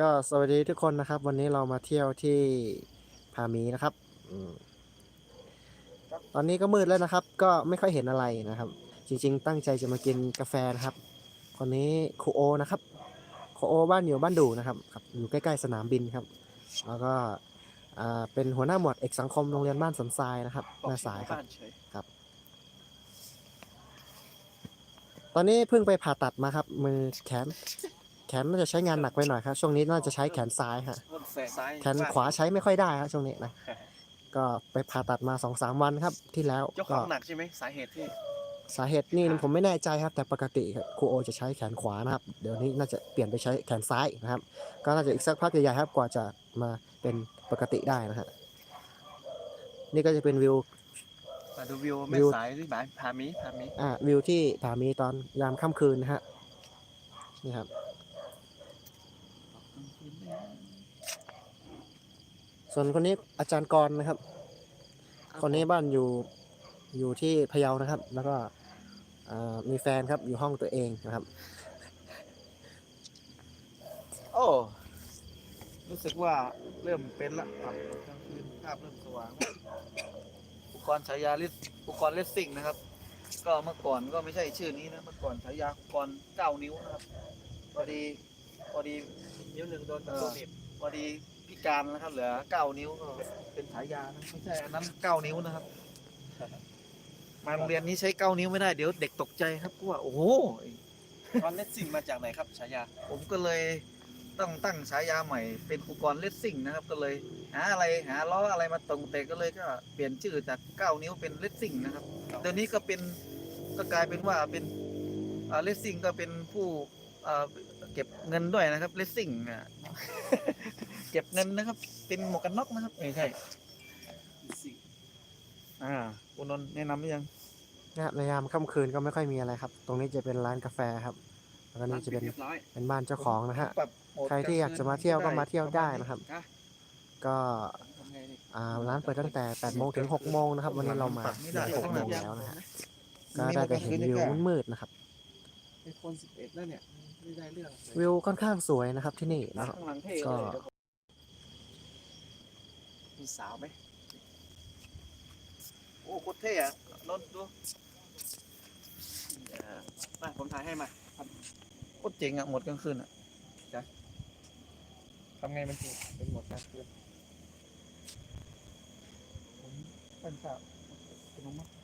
ก็สวัสดีทุกคนนะครับ วันนี้เรามาเที่ยวที่พามีนะครับอตอนนี้ก็มืดแล้วนะครับ ก็ไม่ค่อยเห็นอะไรนะครับ จริง ๆ ตั้งใจจะมากินกาแฟนะครับ คนนี้คูโอนะครับคูโอบ้านอยู่บ้านดูนะครับครับ อยู่ใกล้ๆสนามบินครับ แล้วก็อ่าเป็นหัวหน้าหมวดเอกสังคมโรงเรียนบ้านสันทรายนะครับหน้าสายครับบ้นเฉยตอนนี้เพิ่งไปผ่าตัดมาครับ มือแขน แขนน่าจะใช้งานหนักไปหน่อยครับ ช่วงนี้น่าจะใช้แขนซ้ายฮะต้นแสซ้ายแขนขวาใช้ไม่ค่อยได้ครับช่วงนี้นะก็ไปผ่าตัดมาสองสามวันครับที่แล้วเจ้าขก็องหนักใช่ไหมสาเหตุที่สาเหตุนี่ผมไม่แน่ใจครับ แต่ปกติครับครูโอจะใช้แขนขวานะครับ เดี๋ยวนี้น่าจะเปลี่ยนไปใช้แขนซ้ายนะครับ ก็น่าจะอีกสักพักใหญ่ๆครับกว่าจะมาเป็นปกติได้นะฮะนี่ก็จะเป็นวิวมาดูวิวแม่วิวสายที่บ้านพามีพามีอ่าวิวที่ผามีตอนยามค่ำคืนนะฮะนี่ครับ ส่วนคนนี้อาจารย์กรนะครับ คนนี้บ้านอยู่อยู่ที่พะเยานะครับ แล้วก็อ่ามีแฟนครับอยู่ห้องตัวเองนะครับ โอ้รู้สึกว่าเริ่มเป็นละครับกลางคืนภาพเริ่มสว่างแล้วอุปกรณ์ฉายาลิสอุปกรณ์เลสซิ่งนะครับ ก็เมื่อก่อนก็ไม่ใช่ชื่อนี้นะเมื่อก่อนฉายาอุปกรณ์เก้านิ้วนะครับพอดีพอดีนิ้วหนึ่งโดนเออโดนหนีบพอดี พิการนะครับ เหลือเก้านิ้วก็เป็นฉายานะไม่ใช่อันนั้นเก้านิ้วนะครับ มาโรงเรียนนี้ใช้เก้านิ้วไม่ได้เดี๋ยวเด็กตกใจครับเพราะว่าโอ้โหตอนเลสซิ่งมาจากไหนครับฉายา ผมก็เลยต้องตั้งฉายาใหม่เป็นอุปกรณ์เลสซิ่งนะครับ ก็เลยหาอะไรหาล้ออะไรมาตรงแต่ก็เลยก็เปลี่ยนชื่อจากเก้านิ้วเป็นเลสซิ่งนะครับเดี๋ยวนี้ก็เป็นก็กลายเป็นว่าเป็นเลสซิ่งก็เป็นผู้อ่าเก็บเงินด้วยนะครับเลสซิ่งอะ เก็บเงินนะครับ เป็นหมวกกันน็อกนะครับไม่ใช่ซิ่งอ่าคุณนนท์แนะนำหรือยังนะครับในยามค่ำคืนก็ไม่ค่อยมีอะไรครับ ตรงนี้จะเป็นร้านกาแฟครับ แล้วก็นี่จะเป็นเรียบร้อยเป็นบ้านเจ้าของนะฮะ ปรับโหมดใครที่อยากจะมาเที่ยวก็มาเที่ยวได้นะครับนะก็ทำไงนี่อ่าร้านเปิดตั้งแต่8โมงถึง6โมงนะครับ วันนี้เรามาไม่ได้6โมงแล้วนะฮะ ก็ได้แต่เห็นวิวมืดๆนะครับ เป็นคนสิบเอ็ดแล้วเนี่ยไม่ได้เรื่องเลยวิวค่อนข้างสวยนะครับที่นี่นะครับ ข้างหลังเท่ก็ เลยมีสาวไหมโอ้โคตรเท่อะนนท์ดูเออมาผมถ่ายให้มาโคตรเจ๋งอะหมดกลางคืนอะจ้ะทำไงมันถึงเป็นหมดกลางคืนผมเป็นสาวเป็นน้องมั้ย